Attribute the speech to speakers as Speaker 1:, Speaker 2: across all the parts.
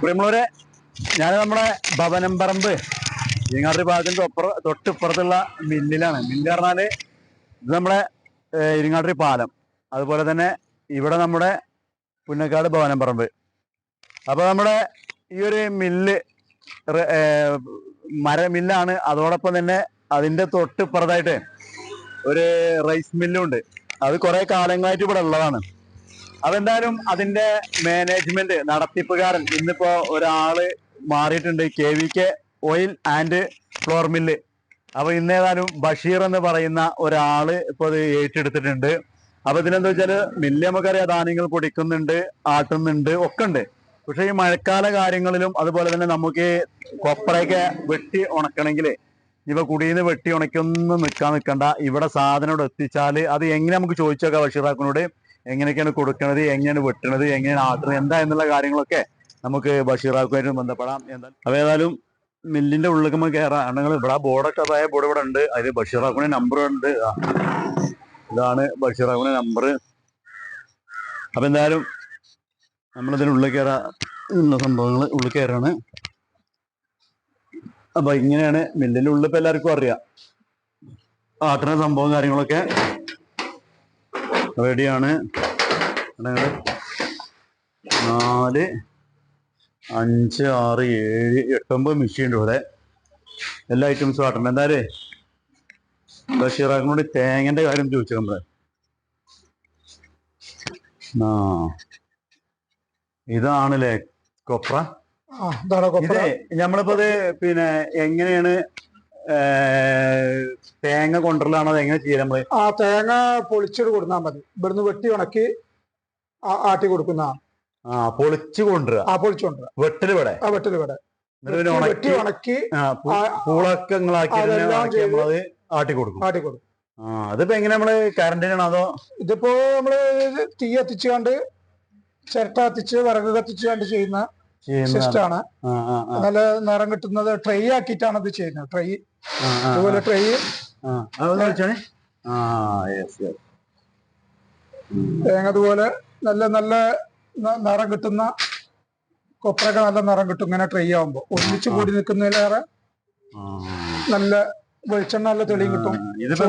Speaker 1: പ്രിയമുള്ളവരെ ഞാൻ നമ്മുടെ ഭവനം പറമ്പ് ഭാഗത്തിന്റെ തൊപ്പുറ തൊട്ടിപ്പുറത്തുള്ള മില്ലിലാണ്. മില്ല് പറഞ്ഞാൽ ഇത് നമ്മുടെ ഇരിങ്ങാട്ടി പാലം. അതുപോലെ തന്നെ ഇവിടെ നമ്മുടെ പുന്നക്കാട് ഭവനം പറമ്പ് അപ്പൊ നമ്മുടെ ഈ ഒരു മില്ല് മര മില്ലാണ്. അതോടൊപ്പം തന്നെ അതിന്റെ തൊട്ടിപ്പുറത്തായിട്ട് ഒരു റൈസ് മില്ലും ഉണ്ട് അത് കുറേ കാലങ്ങളായിട്ട് ഇവിടെ ഉള്ളതാണ്. അതെന്തായാലും അതിന്റെ മാനേജ്മെന്റ് നടത്തിപ്പുകാരൻ ഇന്നിപ്പോ ഒരാൾ മാറിയിട്ടുണ്ട് K V K oil and flour mill അപ്പൊ ഇന്നേതായാലും ബഷീർ എന്ന് പറയുന്ന ഒരാൾ ഇപ്പൊ അത് ഏറ്റെടുത്തിട്ടുണ്ട്. അപ്പൊ ഇതിനെന്താ വെച്ചാൽ മില്ല് നമുക്കറിയാം ധാന്യങ്ങൾ പൊടിക്കുന്നുണ്ട് ആട്ടുന്നുണ്ട് ഒക്കെ ഉണ്ട്. പക്ഷെ ഈ മഴക്കാല കാര്യങ്ങളിലും അതുപോലെ തന്നെ നമുക്ക് കൊപ്രയൊക്കെ വെട്ടി ഉണക്കണമെങ്കിൽ ഇവ കുടിയിൽ വെട്ടി ഉണക്കൊന്നും നിൽക്കാൻ നിൽക്കണ്ട. ഇവിടെ സാധനം ഇവിടെ എത്തിച്ചാൽ അത് എങ്ങനെ നമുക്ക് ചോദിച്ചേക്കാം ബഷീറാക്കിനോട്? എങ്ങനെയൊക്കെയാണ് കൊടുക്കുന്നത് എങ്ങനെയാണ് വെട്ടണത് എങ്ങനെയാണ് ആട്ടുന്നത് എന്താ എന്നുള്ള കാര്യങ്ങളൊക്കെ നമുക്ക് ബഷീറാക്കുമായിട്ട് ബന്ധപ്പെടാം. എന്താ അപ്പൊ ഏതായാലും മില്ലിന്റെ ഉള്ളിലേക്ക് നമ്മൾ കയറാം അണ്ണങ്ങൾ ഇവിടെ ബോർഡൊക്കെ അതായ ബോർഡ് ഇവിടെ ഉണ്ട്. അതിൽ ബഷീറാക്കുവിന്റെ നമ്പർ ഉണ്ട്. ഇതാണ് ബഷീറാക്കുവിന്റെ നമ്പർ അപ്പൊ എന്തായാലും നമ്മളിതിന് ഉള്ളിൽ കയറാ ഉള്ള സംഭവങ്ങൾ ഉള്ളിൽ കയറാണ് അപ്പൊ ഇങ്ങനെയാണ് മില്ലിന്റെ ഉള്ളിൽ ഇപ്പൊ എല്ലാവർക്കും അറിയാം. ആട്ടുന്ന സംഭവം കാര്യങ്ങളൊക്കെ റെഡിയാണ്. നാല് അഞ്ച് ആറ് ഏഴ് എട്ടൊമ്പത് മെഷീൻ ഉണ്ട് ഇവിടെ. എല്ലാ ഐറ്റംസും ആട്ടണം എന്തായാലേ ബഷീറാക്കിനോട് തേങ്ങന്റെ കാര്യം ചോദിച്ചു നമ്മൾ. ആ ഇതാണല്ലേ കൊപ്ര? ഇതേ നമ്മളിപ്പോ ഇത് പിന്നെ എങ്ങനെയാണ് തേങ്ങ കൊണ്ടുവരലാണോ അത് എങ്ങനെ ചെയ്യാൻ നമ്മൾ?
Speaker 2: ആ തേങ്ങ പൊളിച്ചിട്ട് കൊടുത്താൽ മതി. ഇവിടുന്ന് വെട്ടി ഉണക്കി ആട്ടി കൊടുക്കുന്ന
Speaker 1: ആ. പൊളിച്ചു കൊണ്ടുവരിക
Speaker 2: ആ
Speaker 1: വെട്ടൽ ഇവിടെ
Speaker 2: ആ വെട്ടൽ ഇവിടെ വെട്ടി
Speaker 1: ഉണക്കി പൂളക്കങ്ങളാക്കി ആട്ടി കൊടുക്കും.
Speaker 2: ആട്ടി കൊടുക്കും.
Speaker 1: ആ അതിപ്പോ എങ്ങനെ നമ്മൾ കറണ്ടിനാണോ അതോ
Speaker 2: ഇതിപ്പോ നമ്മൾ തീ കത്തിച്ചു കണ്ട് ചിരട്ട കത്തിച്ച് വിറക് കത്തിച്ച് കണ്ട് ചെയ്യുന്ന
Speaker 1: സിസ്റ്റാണ്
Speaker 2: നല്ല നിറം കിട്ടുന്നത് ട്രൈ ആക്കിയിട്ടാണ് ഇത് ചെയ്യുന്നത്. ട്രൈ അതുപോലെ ട്രൈ തേങ്ങ അതുപോലെ നല്ല നല്ല നിറം കിട്ടുന്ന കൊപ്രയൊക്കെ നല്ല നിറം കിട്ടും. ഇങ്ങനെ ട്രൈ ആവുമ്പോ. ഒന്നിച്ചു കൂടി നിൽക്കുന്നതിലേറെ നല്ല വെളിച്ചെണ്ണ നല്ല തെളിയും കിട്ടും.
Speaker 1: ഇതിപ്പോ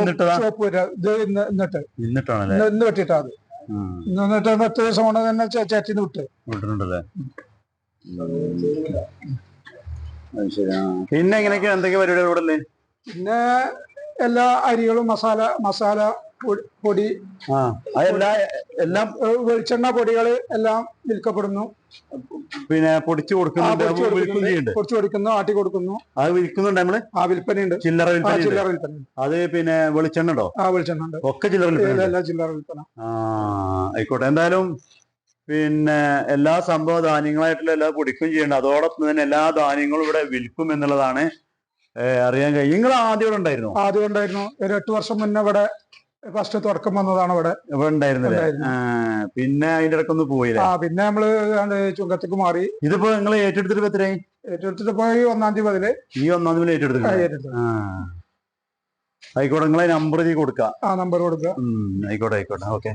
Speaker 2: വരിക. ഇത് ഇന്ന് ഇന്നിട്ട്. ഇന്ന് വെട്ടിട്ടാ അത്
Speaker 1: ഇന്നിട്ട്
Speaker 2: ഇന്ന് എന്നിട്ട് പത്ത് ദിവസം കൊണ്ട് തന്നെ ചേറ്റിന്ന് വിട്ട്.
Speaker 1: പിന്നെ എങ്ങനെയൊക്കെ എന്തൊക്കെ പരിപാടികൾ
Speaker 2: പിന്നെ എല്ലാ അരികളും മസാല മസാല പൊടി
Speaker 1: ആ അതെല്ലാം എല്ലാം
Speaker 2: വെളിച്ചെണ്ണ പൊടികൾ എല്ലാം വിൽക്കപ്പെടുന്നു.
Speaker 1: പിന്നെ പൊടിച്ചു കൊടുക്കുന്നുണ്ട്
Speaker 2: പൊടിച്ചു കൊടുക്കുന്നു ആട്ടി കൊടുക്കുന്നു.
Speaker 1: അത് വിൽക്കുന്നുണ്ട് നമ്മൾ?
Speaker 2: ആ വിൽപ്പനയുണ്ട്.
Speaker 1: ചില്ലറ വിൽപ്പന
Speaker 2: ചില്ലറ വിൽപ്പന
Speaker 1: അത് പിന്നെ വെളിച്ചെണ്ണ ഉണ്ടോ?
Speaker 2: ആ വെളിച്ചെണ്ണ ഉണ്ട്.
Speaker 1: ഒക്കെ ചില്ലറ വിൽപ്പന
Speaker 2: ചില്ലറ വിൽപ്പന.
Speaker 1: ആ ആയിക്കോട്ടെ. എന്തായാലും പിന്നെ എല്ലാ സംഭവ ധാന്യങ്ങളായിട്ടുള്ള എല്ലാ പൊടിക്കും ചെയ്യണ്ട. അതോടൊപ്പം തന്നെ എല്ലാ ധാന്യങ്ങളും ഇവിടെ വിൽക്കും എന്നുള്ളതാണ് അറിയാൻ കഴിയും. നിങ്ങൾ ആദ്യം ഇവിടെ ഉണ്ടായിരുന്നു?
Speaker 2: ആദ്യം ഉണ്ടായിരുന്നു. ഒരു എട്ട് വർഷം മുന്നേ ഇവിടെ ഫസ്റ്റ് തുടക്കം വന്നതാണ് ഇവിടെ.
Speaker 1: പിന്നെ അതിന്റെ ഇടക്കൊന്ന് പോയില്ല?
Speaker 2: ആ പിന്നെ നമ്മൾ ചുങ്കത്തേക്ക് മാറി.
Speaker 1: ഇതിപ്പോ നിങ്ങൾ ഏറ്റെടുത്തിട്ട് എത്രയായി?
Speaker 2: ഏറ്റെടുത്തിട്ട് ഈ ഒന്നാം തീയതി മുതൽ
Speaker 1: ഈ ഒന്നാം തീയതി ഏറ്റെടുത്തിട്ട്
Speaker 2: ഏറ്റെടുത്തു.
Speaker 1: ആയിക്കോട്ടെ നിങ്ങളെ നമ്പർ ഇതിൽ കൊടുക്കാം.
Speaker 2: ആ നമ്പർ
Speaker 1: കൊടുക്കാം ആയിക്കോട്ടെ ആയിക്കോട്ടെ ഓക്കെ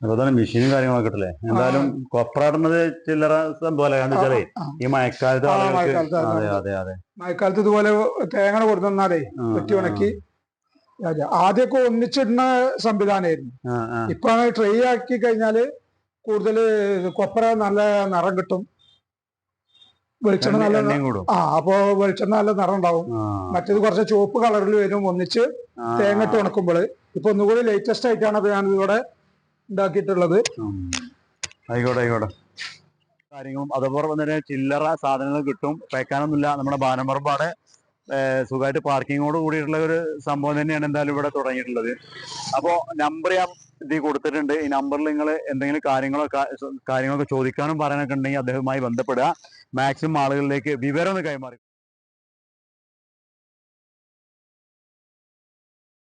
Speaker 1: അതുപോലെ മെഷീനും കാര്യങ്ങളൊക്കെ ഇട്ടല്ലേ? എന്തായാലും കൊപ്രാടുന്നത് ചില്ലറ സംഭവമല്ല കാരണം വെച്ചാലേ ഈ മഴക്കാലത്ത് ആളുകൾക്ക് അതെ അതെ അതെ
Speaker 2: മഴക്കാലത്ത് ഇതുപോലെ തേങ്ങ കൊടുത്തന്നാലേ
Speaker 1: ആ,
Speaker 2: വെട്ടി ഉണക്കി. ആദ്യമൊക്കെ ഒന്നിച്ചിടുന്ന സംവിധാനമായിരുന്നു. ഇപ്പൊ ട്രൈ ആക്കി കഴിഞ്ഞാൽ കൂടുതൽ കൊപ്ര നല്ല നിറം കിട്ടും. വെളിച്ചെണ്ണ നല്ല ആ അപ്പോ വെളിച്ചെണ്ണ നല്ല നിറം ഉണ്ടാവും. മറ്റേത് കുറച്ച് ചുവപ്പ് കളറിൽ വരും ഒന്നിച്ച് തേങ്ങ ഇട്ട് ഉണക്കുമ്പോൾ ഇപ്പൊ ഒന്നുകൂടി ലേറ്റസ്റ്റ് ആയിട്ടാണ് ഞാൻ ഇവിടെ ഉണ്ടാക്കിയിട്ടുള്ളത്.
Speaker 1: ആയിക്കോട്ടെ ആയിക്കോട്ടെ. കാര്യങ്ങളും അതുപോലെ തന്നെ ചില്ലറ സാധനങ്ങൾ കിട്ടും. പേക്കാനൊന്നുമില്ല നമ്മുടെ ബാനമ്പറമ്പാടെ സുഖമായിട്ട് പാർക്കിങ്ങോട് കൂടിയിട്ടുള്ള ഒരു സംഭവം തന്നെയാണ് എന്തായാലും ഇവിടെ തുടങ്ങിയിട്ടുള്ളത്. അപ്പോൾ നമ്പർ ഞാൻ ഇതിൽ കൊടുത്തിട്ടുണ്ട്. ഈ നമ്പറിൽ നിങ്ങൾ എന്തെങ്കിലും കാര്യങ്ങളോ കാര്യങ്ങളൊക്കെ ചോദിക്കാനും പറയാനൊക്കെ ഉണ്ടെങ്കിൽ അദ്ദേഹവുമായി ബന്ധപ്പെടുക. മാക്സിമം ആളുകളിലേക്ക് വിവരം ഒന്ന് കൈമാറി